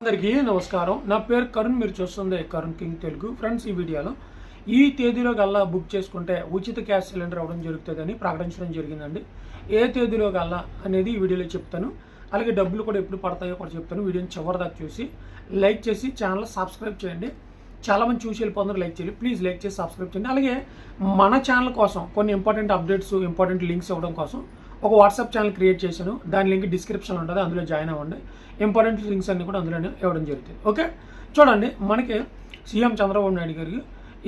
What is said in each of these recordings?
అందరికీ నమస్కారం. నా పేరు కరుణ్ మీరు చూస్తుంది కరుణ్ కింగ్ తెలుగు. ఫ్రెండ్స్ ఈ వీడియోలో ఈ తేదీలో గల్లా బుక్ చేసుకుంటే ఉచిత గ్యాస్ సిలిండర్ అవ్వడం జరుగుతుందని ప్రకటించడం జరిగిందండి. ఏ తేదీలో గల్లా అనేది ఈ వీడియోలో చెప్తాను. అలాగే డబ్బులు కూడా ఎప్పుడు పడతాయో కూడా చెప్తాను. వీడియోని చివరి దాకా చూసి లైక్ చేసి ఛానల్ సబ్స్క్రైబ్ చేయండి. చాలా మంది చూసి వెళ్ళిపోతున్నారు లైక్ చేయాలి. ప్లీజ్ లైక్ చేసి సబ్స్క్రైబ్ చేయండి. అలాగే మన ఛానల్ కోసం కొన్ని ఇంపార్టెంట్ అప్డేట్స్ ఇంపార్టెంట్ లింక్స్ ఇవ్వడం కోసం ఒక వాట్సాప్ ఛానల్ క్రియేట్ చేశాను. దాని లింక్ డిస్క్రిప్షన్ ఉంటుంది. అందులో జాయిన్ అవ్వండి. ఇంపార్టెంట్ లింక్స్ అన్ని కూడా అందులోనే ఇవ్వడం జరుగుతుంది. ఓకే? చూడండి మనకి సీఎం చంద్రబాబు నాయుడు గారికి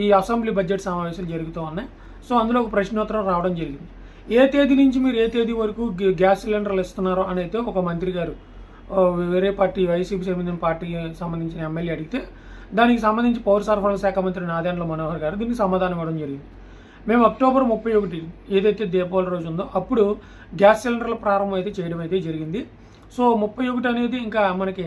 ఈ అసెంబ్లీ బడ్జెట్ సమావేశాలు జరుగుతూ ఉన్నాయి. సో అందులో ఒక ప్రశ్నోత్తరం రావడం జరిగింది. ఏ తేదీ నుంచి మీరు ఏ తేదీ వరకు గ్యాస్ సిలిండర్లు ఇస్తున్నారో అని అయితే ఒక మంత్రి గారు వేరే పార్టీ వైసీపీ సంబంధించిన పార్టీకి సంబంధించిన ఎమ్మెల్యే అడిగితే దానికి సంబంధించి పౌర సరఫరాల శాఖ మంత్రి నాదెండ్ల మనోహర్ గారు దీనికి సమాధానం ఇవ్వడం జరిగింది. మేము అక్టోబర్ ముప్పై ఒకటి ఏదైతే దీపావళి రోజు ఉందో అప్పుడు గ్యాస్ సిలిండర్ల ప్రారంభం అయితే చేయడం అయితే జరిగింది. సో ముప్పై ఒకటి అనేది ఇంకా మనకి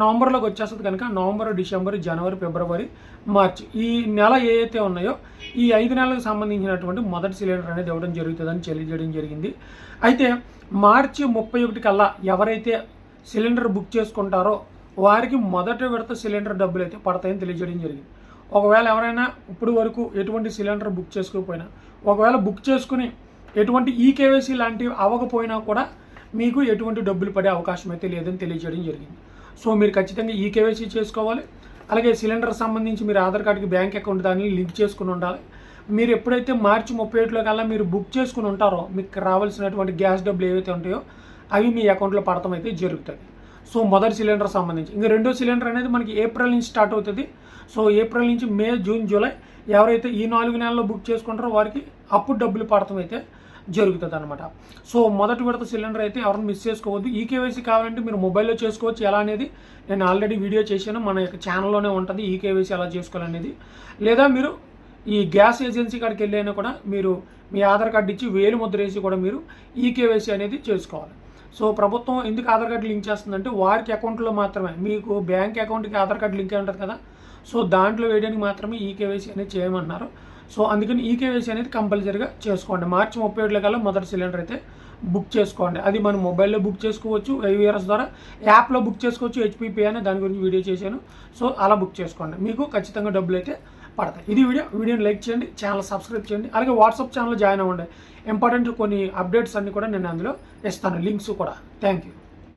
నవంబర్లోకి వచ్చేస్తుంది కనుక నవంబర్ డిసెంబర్ జనవరి ఫిబ్రవరి మార్చ్ ఈ నెల ఏదైతే ఉన్నాయో ఈ ఐదు నెలలకు సంబంధించినటువంటి మొదటి సిలిండర్ అనేది ఇవ్వడం జరుగుతుందని తెలియజేయడం జరిగింది. అయితే మార్చి ముప్పై ఒకటి కల్లా ఎవరైతే సిలిండర్ బుక్ చేసుకుంటారో వారికి మొదటి విడత సిలిండర్ డబ్బులు అయితే పడతాయని తెలియజేయడం జరిగింది. ఒకవేళ ఎవరైనా ఇప్పుడు వరకు ఎటువంటి సిలిండర్ బుక్ చేసుకోకపోయినా ఒకవేళ బుక్ చేసుకుని ఎటువంటి ఈకేవైసీ లాంటివి అవ్వకపోయినా కూడా మీకు ఎటువంటి డబ్బులు పడే అవకాశం అయితే లేదని తెలియజేయడం జరిగింది. సో మీరు ఖచ్చితంగా ఈకేవైసీ చేసుకోవాలి. అలాగే సిలిండర్ సంబంధించి మీరు ఆధార్ కార్డుకి బ్యాంక్ అకౌంట్ దాన్ని లింక్ చేసుకుని ఉండాలి. మీరు ఎప్పుడైతే మార్చి ముప్పై ఏడులో కల్లా మీరు బుక్ చేసుకుని ఉంటారో మీకు రావాల్సినటువంటి గ్యాస్ డబ్బులు ఏవైతే ఉంటాయో అవి మీ అకౌంట్లో పడటం అయితే జరుగుతుంది. సో మొదటి సిలిండర్ సంబంధించి. ఇంకా రెండో సిలిండర్ అనేది మనకి ఏప్రిల్ నుంచి స్టార్ట్ అవుతుంది. సో ఏప్రిల్ నుంచి మే జూన్ జూలై ఎవరైతే ఈ నాలుగు నెలల్లో బుక్ చేసుకుంటారో వారికి అప్పుడు డబ్బులు పడటం అయితే జరుగుతుంది అనమాట సో మొదటి విడత సిలిండర్ అయితే ఎవరిని మిస్ చేసుకోవద్దు. ఈ కేవైసీ కావాలంటే మీరు మొబైల్లో చేసుకోవచ్చు. ఎలా అనేది నేను ఆల్రెడీ వీడియో చేశాను. మన యొక్క ఛానల్లోనే ఉంటుంది ఈ కేవైసీ ఎలా చేసుకోవాలనేది. లేదా మీరు ఈ గ్యాస్ ఏజెన్సీ కాడికి వెళ్ళైనా కూడా మీరు మీ ఆధార్ కార్డు ఇచ్చి వేలు ముద్ర వేసి కూడా మీరు ఈ కేవైసీ అనేది చేసుకోవాలి. సో ప్రభుత్వం ఎందుకు ఆధార్ కార్డు లింక్ చేస్తుందంటే వారికి అకౌంట్లో మాత్రమే. మీకు బ్యాంక్ అకౌంట్కి ఆధార్ కార్డు లింక్ అయి ఉంటుంది కదా. సో దాంట్లో వేయడానికి మాత్రమే ఈ కేవైసీ అనేది చేయమన్నారు. సో అందుకని ఈ కేవైసీ అనేది కంపల్సరీగా చేసుకోండి. మార్చి ముప్పై ఏడుల కల్లా మొదటి సిలిండర్ అయితే బుక్ చేసుకోండి. అది మనం మొబైల్లో బుక్ చేసుకోవచ్చు ఐవీఆర్ఎస్ ద్వారా యాప్లో బుక్ చేసుకోవచ్చు హెచ్పిపి అని దాని గురించి వీడియో చేశాను. సో అలా బుక్ చేసుకోండి. మీకు ఖచ్చితంగా డబ్బులు అయితే పడతాయి. ఇది వీడియో వీడియోని లైక్ చేయండి ఛానల్ సబ్స్క్రైబ్ చేయండి. అలాగే వాట్సాప్ ఛానల్ జాయిన్ అవ్వండి. ఇంపార్టెంట్ కొన్ని అప్డేట్స్ అన్ని కూడా నేను అందులో ఇస్తాను. లింక్స్ కూడా. Thank you